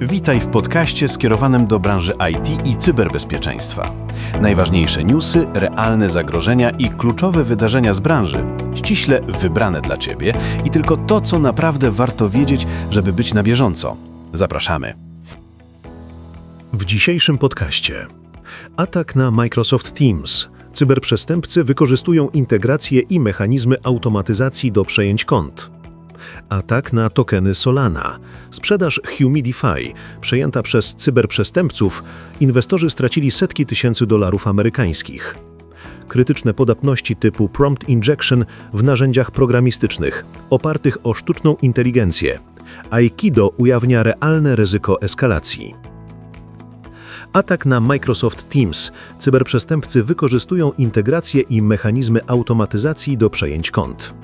Witaj w podcaście skierowanym do branży IT i cyberbezpieczeństwa. Najważniejsze newsy, realne zagrożenia i kluczowe wydarzenia z branży, ściśle wybrane dla Ciebie i tylko to, co naprawdę warto wiedzieć, żeby być na bieżąco. Zapraszamy. W dzisiejszym podcaście atak na Microsoft Teams. Cyberprzestępcy wykorzystują integracje i mechanizmy automatyzacji do przejęć kont. Atak na tokeny Solana. Sprzedaż Humidify przejęta przez cyberprzestępców. Inwestorzy stracili setki tysięcy dolarów amerykańskich. Krytyczne podatności typu prompt injection w narzędziach programistycznych opartych o sztuczną inteligencję. Aikido ujawnia realne ryzyko eskalacji. Atak na Microsoft Teams. Cyberprzestępcy wykorzystują integracje i mechanizmy automatyzacji do przejęć kont.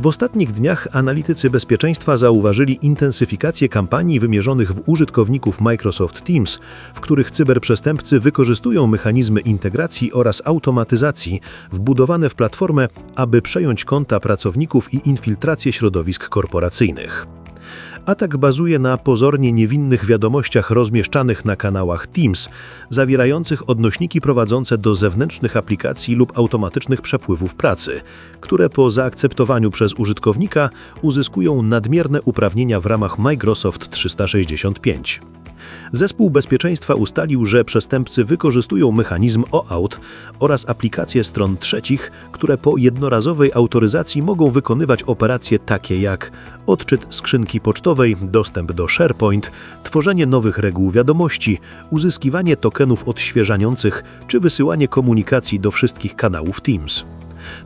W ostatnich dniach analitycy bezpieczeństwa zauważyli intensyfikację kampanii wymierzonych w użytkowników Microsoft Teams, w których cyberprzestępcy wykorzystują mechanizmy integracji oraz automatyzacji wbudowane w platformę, aby przejąć konta pracowników i infiltrację środowisk korporacyjnych. Atak bazuje na pozornie niewinnych wiadomościach rozmieszczanych na kanałach Teams, zawierających odnośniki prowadzące do zewnętrznych aplikacji lub automatycznych przepływów pracy, które po zaakceptowaniu przez użytkownika uzyskują nadmierne uprawnienia w ramach Microsoft 365. Zespół bezpieczeństwa ustalił, że przestępcy wykorzystują mechanizm OAuth oraz aplikacje stron trzecich, które po jednorazowej autoryzacji mogą wykonywać operacje takie jak odczyt skrzynki pocztowej, dostęp do SharePoint, tworzenie nowych reguł wiadomości, uzyskiwanie tokenów odświeżających czy wysyłanie komunikacji do wszystkich kanałów Teams.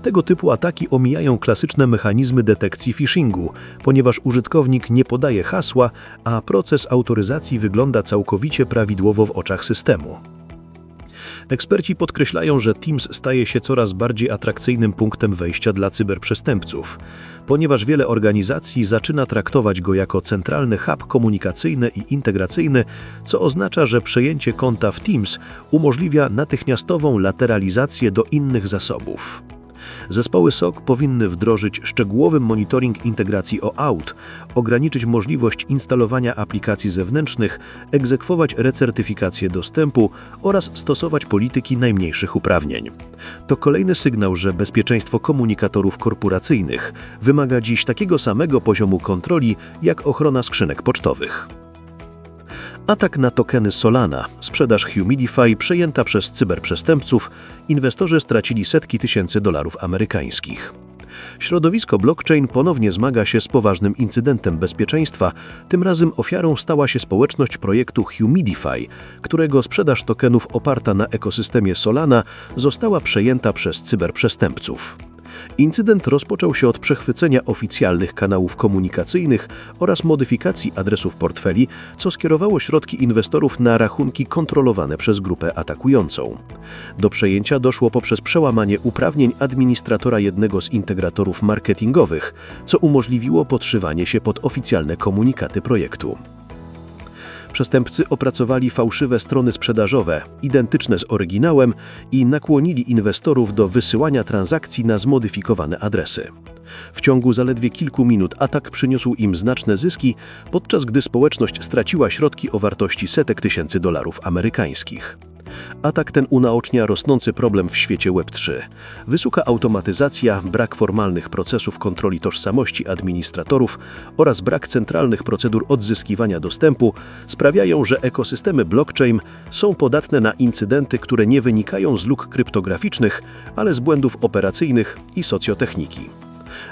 Tego typu ataki omijają klasyczne mechanizmy detekcji phishingu, ponieważ użytkownik nie podaje hasła, a proces autoryzacji wygląda całkowicie prawidłowo w oczach systemu. Eksperci podkreślają, że Teams staje się coraz bardziej atrakcyjnym punktem wejścia dla cyberprzestępców, ponieważ wiele organizacji zaczyna traktować go jako centralny hub komunikacyjny i integracyjny, co oznacza, że przejęcie konta w Teams umożliwia natychmiastową lateralizację do innych zasobów. Zespoły SOC powinny wdrożyć szczegółowy monitoring integracji OAuth, ograniczyć możliwość instalowania aplikacji zewnętrznych, egzekwować recertyfikację dostępu oraz stosować polityki najmniejszych uprawnień. To kolejny sygnał, że bezpieczeństwo komunikatorów korporacyjnych wymaga dziś takiego samego poziomu kontroli jak ochrona skrzynek pocztowych. Atak na tokeny Solana, sprzedaż Humidify przejęta przez cyberprzestępców, inwestorzy stracili setki tysięcy dolarów amerykańskich. Środowisko blockchain ponownie zmaga się z poważnym incydentem bezpieczeństwa. Tym razem ofiarą stała się społeczność projektu Humidify, którego sprzedaż tokenów oparta na ekosystemie Solana została przejęta przez cyberprzestępców. Incydent rozpoczął się od przechwycenia oficjalnych kanałów komunikacyjnych oraz modyfikacji adresów portfeli, co skierowało środki inwestorów na rachunki kontrolowane przez grupę atakującą. Do przejęcia doszło poprzez przełamanie uprawnień administratora jednego z integratorów marketingowych, co umożliwiło podszywanie się pod oficjalne komunikaty projektu. Przestępcy opracowali fałszywe strony sprzedażowe, identyczne z oryginałem i nakłonili inwestorów do wysyłania transakcji na zmodyfikowane adresy. W ciągu zaledwie kilku minut atak przyniósł im znaczne zyski, podczas gdy społeczność straciła środki o wartości setek tysięcy dolarów amerykańskich. Atak ten unaocznia rosnący problem w świecie Web3. Wysoka automatyzacja, brak formalnych procesów kontroli tożsamości administratorów oraz brak centralnych procedur odzyskiwania dostępu sprawiają, że ekosystemy blockchain są podatne na incydenty, które nie wynikają z luk kryptograficznych, ale z błędów operacyjnych i socjotechniki.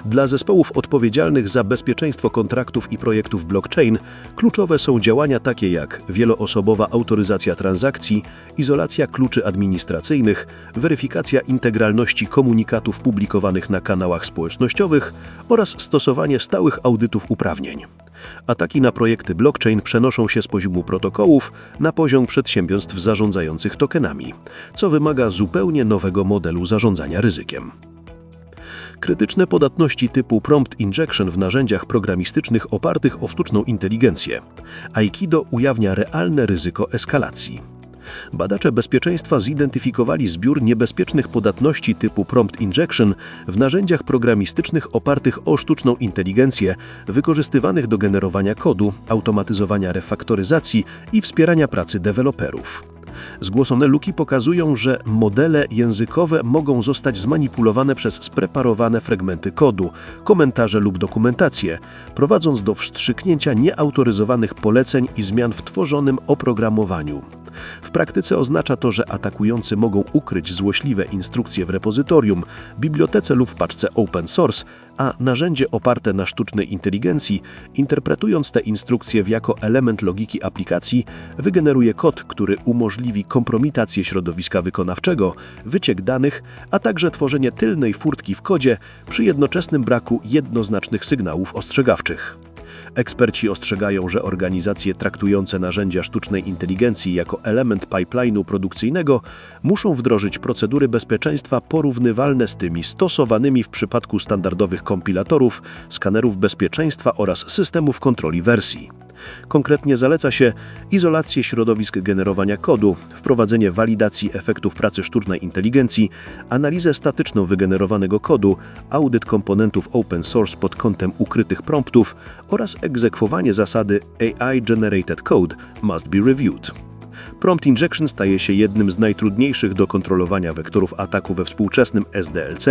Dla zespołów odpowiedzialnych za bezpieczeństwo kontraktów i projektów blockchain kluczowe są działania takie jak wieloosobowa autoryzacja transakcji, izolacja kluczy administracyjnych, weryfikacja integralności komunikatów publikowanych na kanałach społecznościowych oraz stosowanie stałych audytów uprawnień. Ataki na projekty blockchain przenoszą się z poziomu protokołów na poziom przedsiębiorstw zarządzających tokenami, co wymaga zupełnie nowego modelu zarządzania ryzykiem. Krytyczne podatności typu prompt injection w narzędziach programistycznych opartych o sztuczną inteligencję. Aikido ujawnia realne ryzyko eskalacji. Badacze bezpieczeństwa zidentyfikowali zbiór niebezpiecznych podatności typu prompt injection w narzędziach programistycznych opartych o sztuczną inteligencję, wykorzystywanych do generowania kodu, automatyzowania refaktoryzacji i wspierania pracy deweloperów. Zgłoszone luki pokazują, że modele językowe mogą zostać zmanipulowane przez spreparowane fragmenty kodu, komentarze lub dokumentację, prowadząc do wstrzyknięcia nieautoryzowanych poleceń i zmian w tworzonym oprogramowaniu. W praktyce oznacza to, że atakujący mogą ukryć złośliwe instrukcje w repozytorium, bibliotece lub w paczce open source, a narzędzie oparte na sztucznej inteligencji, interpretując te instrukcje jako element logiki aplikacji, wygeneruje kod, który umożliwi kompromitację środowiska wykonawczego, wyciek danych, a także tworzenie tylnej furtki w kodzie przy jednoczesnym braku jednoznacznych sygnałów ostrzegawczych. Eksperci ostrzegają, że organizacje traktujące narzędzia sztucznej inteligencji jako element pipeline'u produkcyjnego muszą wdrożyć procedury bezpieczeństwa porównywalne z tymi stosowanymi w przypadku standardowych kompilatorów, skanerów bezpieczeństwa oraz systemów kontroli wersji. Konkretnie zaleca się izolację środowisk generowania kodu, wprowadzenie walidacji efektów pracy sztucznej inteligencji, analizę statyczną wygenerowanego kodu, audyt komponentów open source pod kątem ukrytych promptów oraz egzekwowanie zasady AI Generated Code must be reviewed. Prompt injection staje się jednym z najtrudniejszych do kontrolowania wektorów ataku we współczesnym SDLC,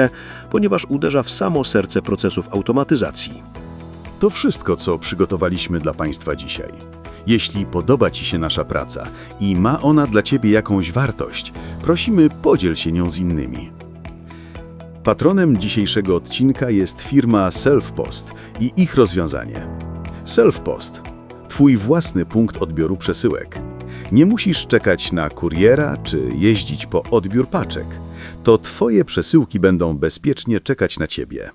ponieważ uderza w samo serce procesów automatyzacji. To wszystko, co przygotowaliśmy dla Państwa dzisiaj. Jeśli podoba Ci się nasza praca i ma ona dla Ciebie jakąś wartość, prosimy podziel się nią z innymi. Patronem dzisiejszego odcinka jest firma Selfpost i ich rozwiązanie. Selfpost – Twój własny punkt odbioru przesyłek. Nie musisz czekać na kuriera czy jeździć po odbiór paczek. To Twoje przesyłki będą bezpiecznie czekać na Ciebie.